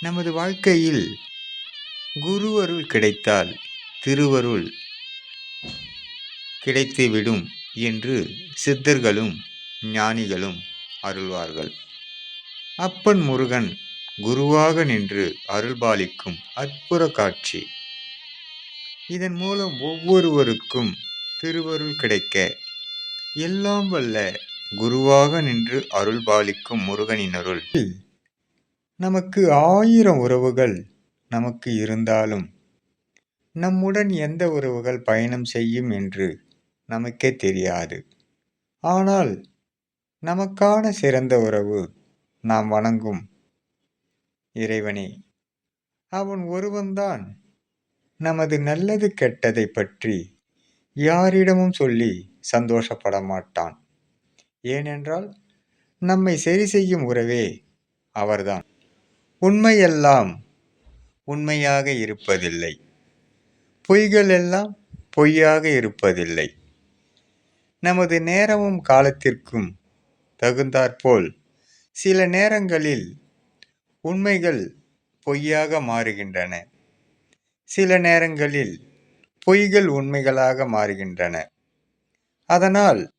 நமது வாழ்க்கையில் குருவருள் கிடைத்தால் திருவருள் கிடைத்துவிடும் என்று சித்தர்களும் ஞானிகளும் அருள்வார்கள். அப்பன் முருகன் குருவாக நின்று அருள்பாலிக்கும் அற்புத காட்சி. இதன் மூலம் ஒவ்வொருவருக்கும் திருவருள் கிடைக்க எல்லாம் வல்ல குருவாக நின்று அருள்பாலிக்கும் முருகனின் அருள் நமக்கு ஆயிரம் உறவுகள் நமக்கு இருந்தாலும் நம்முடன் எந்த உறவுகள் பயணம் செய்யும் என்று நமக்கே தெரியாது. ஆனால் நமக்கான சிறந்த உறவு நாம் வணங்கும். இறைவனே அவன் ஒருவன்தான். நமது நல்லது கெட்டதை பற்றி யாரிடமும் சொல்லி சந்தோஷப்பட மாட்டான் ஏனென்றால் நம்மை சரி செய்யும் உறவே அவர்தான். உண்மையெல்லாம் உண்மையாக இருப்பதில்லை. பொய்கள் எல்லாம் பொய்யாக இருப்பதில்லை. நமது நேரமும் காலத்திற்கும் தகுந்தாற்போல் சில நேரங்களில் உண்மைகள் பொய்யாக மாறுகின்றன. சில நேரங்களில் பொய்கள் உண்மைகளாக மாறுகின்றன. அதனால்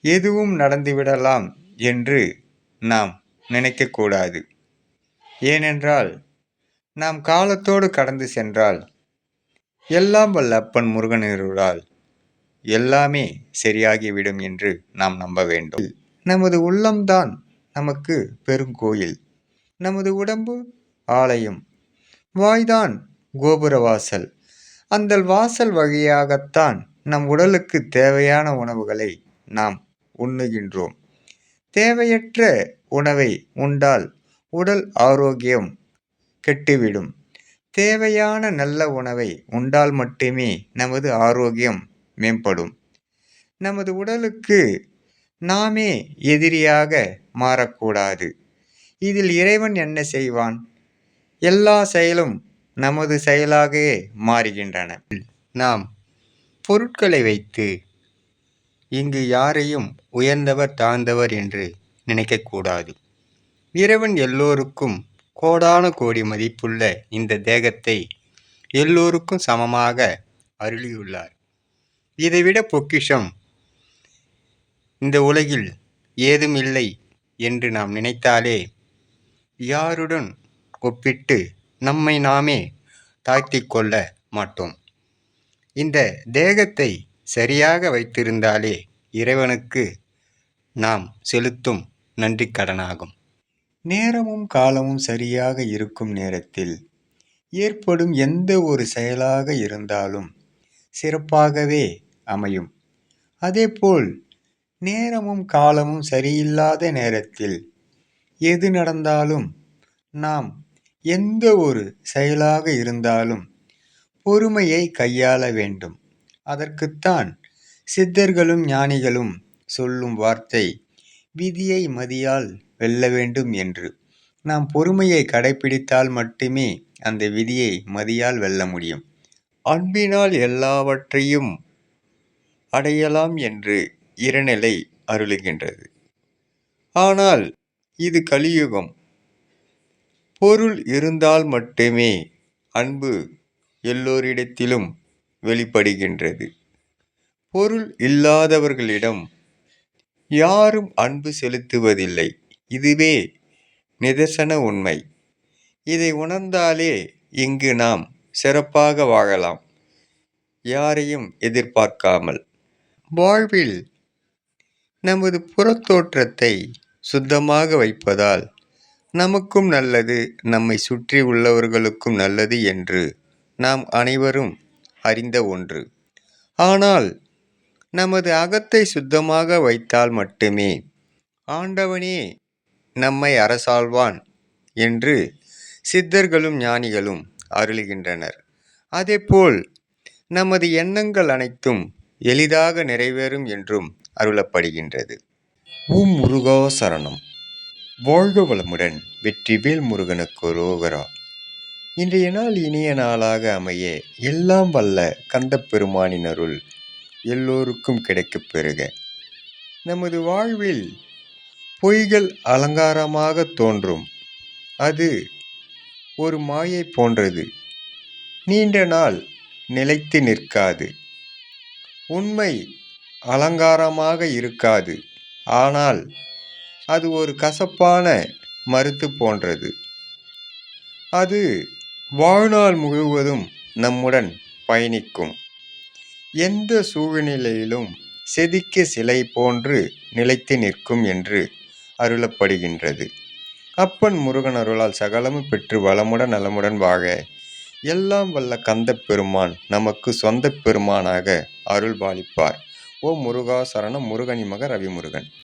எதுவும் நடந்துவிடலாம் என்று நாம் நினைக்கக்கூடாது. ஏனென்றால் நாம் காலத்தோடு கடந்து சென்றால் எல்லாம் வல்ல அப்பன் முருகனருளால் எல்லாமே சரியாகிவிடும் என்று நாம் நம்ப வேண்டும். நமது உள்ளம்தான் நமக்கு பெருங்கோயில் நமது உடம்பு ஆலயம் வாய்தான் கோபுர வாசல். அந்த வாசல் வழியாகத்தான் நம் உடலுக்கு தேவையான உணவுகளை நாம் உண்ணுகின்றோம். தேவையற்ற உணவை உண்டால் உடல் ஆரோக்கியம் கெட்டுவிடும். தேவையான நல்ல உணவை உண்டால் மட்டுமே நமது ஆரோக்கியம் மேம்படும். நமது உடலுக்கு நாமே எதிரியாக மாறக்கூடாது. இதில் இறைவன் என்ன செய்வான்? எல்லா செயலும் நமது செயலாகவே மாறுகின்றன. நாம் பொருட்களை வைத்து இங்கு யாரையும் உயர்ந்தவர் தாழ்ந்தவர் என்று நினைக்கக்கூடாது. இறைவன் எல்லோருக்கும் கோடான கோடி மதிப்புள்ள இந்த தேகத்தை எல்லோருக்கும் சமமாக அருளியுள்ளார். இதைவிட பொக்கிஷம் இந்த உலகில் ஏதுமில்லை என்று நாம் நினைத்தாலே யாருடன் ஒப்பிட்டு நம்மை நாமே தாழ்த்தி கொள்ள மாட்டோம். இந்த தேகத்தை சரியாக வைத்திருந்தாலே இறைவனுக்கு நாம் செலுத்தும் நன்றி கடனாகும் நேரமும் காலமும் சரியாக இருக்கும் நேரத்தில் ஏற்படும் எந்த ஒரு செயலாக இருந்தாலும் சிறப்பாகவே அமையும். அதேபோல் நேரமும் காலமும் சரியில்லாத நேரத்தில் எது நடந்தாலும் நாம் எந்த ஒரு செயலாக இருந்தாலும் பொறுமையை கையாள வேண்டும். அதற்குத்தான் சித்தர்களும் ஞானிகளும் சொல்லும் வார்த்தை விதியை மதியால் வெல்ல வேண்டும் என்று. நாம் பொறுமையை கடைபிடித்தால் மட்டுமே அந்த விதியை மதியால் வெல்ல முடியும். அன்பினால் எல்லாவற்றையும் அடையலாம் என்று இருநிலை அருளுகின்றது. ஆனால் இது கலியுகம். பொருள் இருந்தால் மட்டுமே அன்பு எல்லோரிடத்திலும் வெளிப்படுகின்றது. பொருள் இல்லாதவர்களிடம் யாரும் அன்பு செலுத்துவதில்லை. இதுவே நிதர்சன உண்மை. இதை உணர்ந்தாலே இங்கு நாம் சிறப்பாக வாழலாம். யாரையும் எதிர்பார்க்காமல். வாழ்வில் நமது புறத்தோற்றத்தை சுத்தமாக வைப்பதால் நமக்கும் நல்லது நம்மை சுற்றி உள்ளவர்களுக்கும் நல்லது என்று நாம் அனைவரும் அறிந்த ஒன்று. ஆனால் நமது அகத்தை சுத்தமாக வைத்தால் மட்டுமே ஆண்டவனே நம்மை அரசாழ்வான் என்று சித்தர்களும் ஞானிகளும் அருளுகின்றனர். அதேபோல் நமது எண்ணங்கள் அனைத்தும் எளிதாக நிறைவேறும் என்றும் அருளப்படுகின்றது. உம் முருகா சரணம். வாழ்க வளமுடன் வெற்றிவேல் முருகனுக்கு ரோகரா இன்றைய நாள் இனிய நாளாக அமைய. எல்லாம் வல்ல கந்தப்பெருமானின் அருள் எல்லோருக்கும் கிடைக்கப் பெறுக. நமது வாழ்வில் பொய்கள் அலங்காரமாக தோன்றும். அது ஒரு மாயை போன்றது. நீண்ட நாள் நிலைத்து நிற்காது. உண்மை அலங்காரமாக இருக்காது. ஆனால் அது ஒரு கசப்பான மருத்து போன்றது. அது வாழ்நாள் முழுவதும் நம்முடன் பயணிக்கும். எந்த சூழ்நிலையிலும் செதுக்கிய சிலை போன்று நிலைத்து நிற்கும் என்று அருளப்படுகின்றது. அப்பன் முருகன் அருளால் சகலமும் பெற்று வளமுடன் நலமுடன் வாழ எல்லாம் வல்ல கந்தப் பெருமான் நமக்கு சொந்த பெருமானாக அருள் பாலிப்பார் ஓ முருகா சரணம் முருகனி மக ரவிமுருகன்.